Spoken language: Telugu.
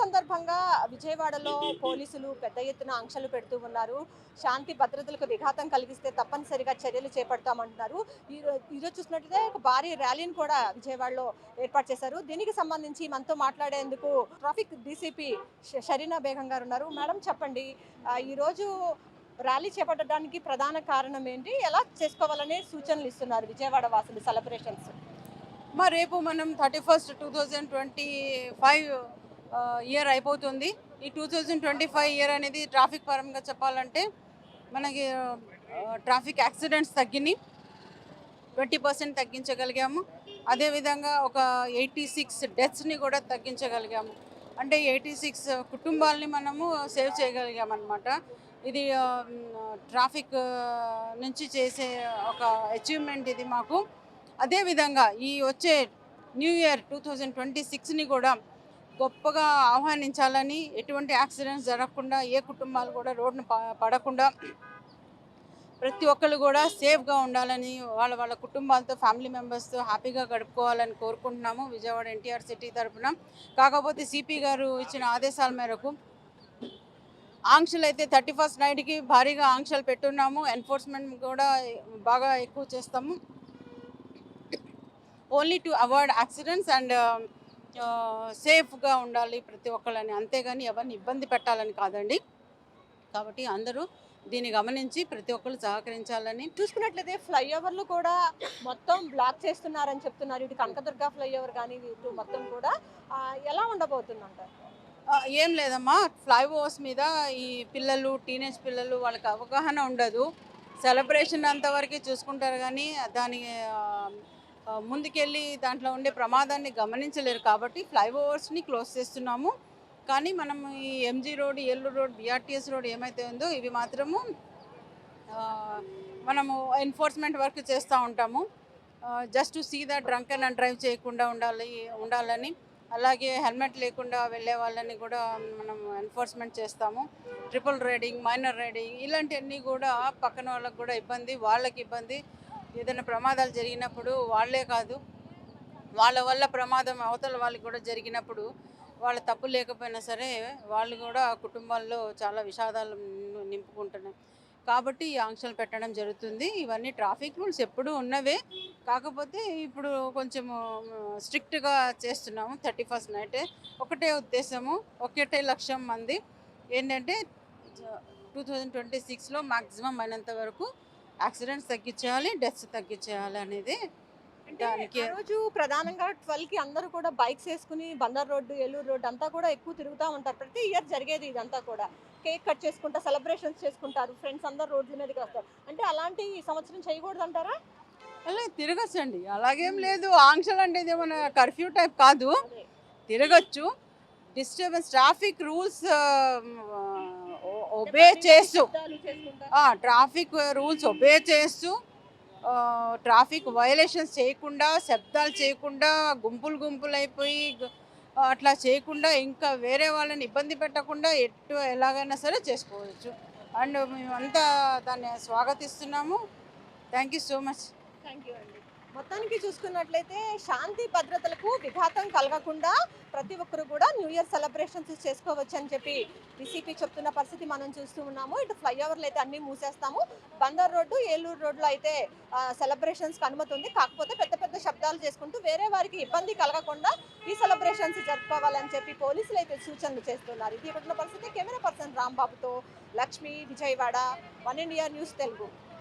సందర్భంగా విజయవాడలో పోలీసులు పెద్ద ఎత్తున ఆంక్షలు పెడుతూ ఉన్నారు. శాంతి భద్రతలకు విఘాతం కలిగిస్తే తప్పనిసరిగా చర్యలు చేపడతామంటున్నారు. ఈ ఈరోజు చూసినట్లయితే ఒక భారీ ర్యాలీని కూడా విజయవాడలో ఏర్పాటు చేశారు. దీనికి సంబంధించి మనతో మాట్లాడేందుకు ట్రాఫిక్ డీసీపీ షరీనా బేగం గారు ఉన్నారు. మేడం చెప్పండి ఈరోజు ర్యాలీ చేపట్టడానికి ప్రధాన కారణం ఏంటి? ఎలా చేసుకోవాలనే సూచనలు ఇస్తున్నారు విజయవాడ వాసులు సెలబ్రేషన్స్. మా రేపు మనం thirty first two thousand twenty five year అయిపోతుంది. ఈ two thousand twenty five year అనేది ట్రాఫిక్ పరంగా చెప్పాలంటే మనకి ట్రాఫిక్ యాక్సిడెంట్స్ తగ్గినాయి. ట్వంటీ పర్సెంట్ తగ్గించగలిగాము. అదేవిధంగా ఒక ఎయిటీ సిక్స్ డెత్స్ని కూడా తగ్గించగలిగాము. అంటే ఎయిటీ సిక్స్ కుటుంబాలని మనము సేవ్ చేయగలిగామన్నమాట. ఇది ట్రాఫిక్ నుంచి చేసే ఒక అచీవ్మెంట్ ఇది మాకు. అదేవిధంగా ఈ వచ్చే new year two thousand twenty సిక్స్ని కూడా గొప్పగా ఆహ్వానించాలని ఎటువంటి యాక్సిడెంట్స్ జరగకుండా ఏ కుటుంబాలు కూడా రోడ్డును ప- పడకుండా ప్రతి ఒక్కరు కూడా సేఫ్గా ఉండాలని వాళ్ళ వాళ్ళ కుటుంబాలతో ఫ్యామిలీ మెంబర్స్తో హ్యాపీగా గడుపుకోవాలని కోరుకుంటున్నాము విజయవాడ ఎన్టీఆర్ సిటీ తరపున. కాకపోతే సిపి గారు ఇచ్చిన ఆదేశాల మేరకు ఆంక్షలు అయితే థర్టీ ఫస్ట్ నైట్కి భారీగా ఆంక్షలు పెట్టున్నాము. ఎన్ఫోర్స్మెంట్ కూడా బాగా ఎక్కువ చేస్తాము. Only to avoid accidents and సేఫ్గా ఉండాలి ప్రతి ఒక్కళ్ళని. అంతేగాని ఎవరిని ఇబ్బంది పెట్టాలని కాదండి. కాబట్టి అందరూ దీన్ని గమనించి ప్రతి ఒక్కరు సహకరించాలని. చూసుకున్నట్లయితే ఫ్లైఓవర్లు కూడా మొత్తం బ్లాక్ చేస్తున్నారని చెప్తున్నారు. ఇటు కనకదుర్గ ఫ్లైఓవర్ కానీ ఇటు మొత్తం కూడా ఎలా ఉండబోతుందంటారు? ఆ, ఏం లేదమ్మా. ఫ్లైఓవర్స్ మీద ఈ పిల్లలు టీనేజ్ పిల్లలు వాళ్ళకి అవగాహన ఉండదు. సెలబ్రేషన్ అంతవరకే చూసుకుంటారు కానీ దాని ముందుకెళ్ళి దాంట్లో ఉండే ప్రమాదాన్ని గమనించలేరు కాబట్టి ఫ్లైఓవర్స్ని క్లోజ్ చేస్తున్నాము. కానీ మనం ఈ MG road Eluru road BRTS road ఏమైతే ఉందో ఇవి మాత్రము మనము ఎన్ఫోర్స్మెంట్ వర్క్ చేస్తూ ఉంటాము. Just to see the drunk and drive చేయకుండా ఉండాలి ఉండాలని. అలాగే హెల్మెట్ లేకుండా వెళ్ళే వాళ్ళని కూడా మనం ఎన్ఫోర్స్మెంట్ చేస్తాము. ట్రిపుల్ రైడింగ్ మైనర్ రైడింగ్ ఇలాంటివన్నీ కూడా పక్కన వాళ్ళకి కూడా ఇబ్బంది వాళ్ళకి ఇబ్బంది. ఏదైనా ప్రమాదాలు జరిగినప్పుడు వాళ్ళే కాదు వాళ్ళ వల్ల ప్రమాదం అవతల వాళ్ళకి కూడా జరిగినప్పుడు వాళ్ళ తప్పు లేకపోయినా సరే వాళ్ళు కూడా కుటుంబాల్లో చాలా విషాదాలు నింపుకుంటున్నాయి. కాబట్టి ఈ ఆంక్షలు పెట్టడం జరుగుతుంది. ఇవన్నీ ట్రాఫిక్ రూల్స్ ఎప్పుడూ ఉన్నవే. కాకపోతే ఇప్పుడు కొంచెం స్ట్రిక్ట్గా చేస్తున్నాము థర్టీ ఫస్ట్ నైట్. ఒకటే ఉద్దేశము ఒకటే లక్ష్యం మంది. ఏంటంటే టూ థౌజండ్ ట్వంటీ సిక్స్లో మ్యాక్సిమం అయినంత వరకు యాక్సిడెంట్స్ తగ్గించేయాలి డెత్స్ తగ్గించేయాలి అనేది దానికి రోజు ప్రధానంగా ట్వెల్వ్కి అందరూ కూడా బైక్స్ వేసుకుని బందర్ రోడ్డు ఏలూరు రోడ్డు అంతా కూడా ఎక్కువ తిరుగుతూ ఉంటారు. ప్రతి ఇయర్ జరిగేది ఇదంతా కూడా. కేక్ కట్ చేసుకుంటా సెలబ్రేషన్స్ చేసుకుంటారు. ఫ్రెండ్స్ అందరు రోడ్ల మీదకి వస్తారు. అంటే అలాంటి ఈ సంవత్సరం చేయకూడదు అంటారా అలా తిరగచ్చండి. అలాగేం లేదు. ఆంక్షలు అంటే ఇది మన కర్ఫ్యూ టైప్ కాదు. తిరగచ్చు. డిస్టర్బెన్స్ ట్రాఫిక్ రూల్స్ ఒబే చేస్తూ. ట్రాఫిక్ రూల్స్ ఒబే చేస్తూ ట్రాఫిక్ వయలేషన్స్ చేయకుండా శబ్దాలు చేయకుండా గుంపులు గుంపులు అయిపోయి అట్లా చేయకుండా ఇంకా వేరే వాళ్ళని ఇబ్బంది పెట్టకుండా ఎటు ఎలాగైనా సరే చేసుకోవచ్చు. అండ్ మేమంతా దాన్ని స్వాగతిస్తున్నాము. Thank you so much thank you అండి. మొత్తానికి చూసుకున్నట్లయితే శాంతి భద్రతలకు విఘాతం కలగకుండా ప్రతి ఒక్కరు కూడా న్యూ ఇయర్ సెలబ్రేషన్స్ చేసుకోవచ్చు అని చెప్పి డీసీపీ చెప్తున్న పరిస్థితి మనం చూస్తూ ఉన్నాము. ఇటు ఫ్లైఓవర్లు అయితే అన్నీ మూసేస్తాము. బందర్ రోడ్డు ఏలూరు రోడ్లో అయితే సెలబ్రేషన్స్కి అనుమతి ఉంది. కాకపోతే పెద్ద పెద్ద శబ్దాలు చేసుకుంటూ వేరే వారికి ఇబ్బంది కలగకుండా ఈ సెలబ్రేషన్స్ జరుపుకోవాలని చెప్పి పోలీసులు అయితే సూచనలు చేస్తున్నారు. ఇది ఇక్కడ ఉన్న పరిస్థితి camera person రాంబాబుతో Lakshmi Vijayawada One India news Telugu.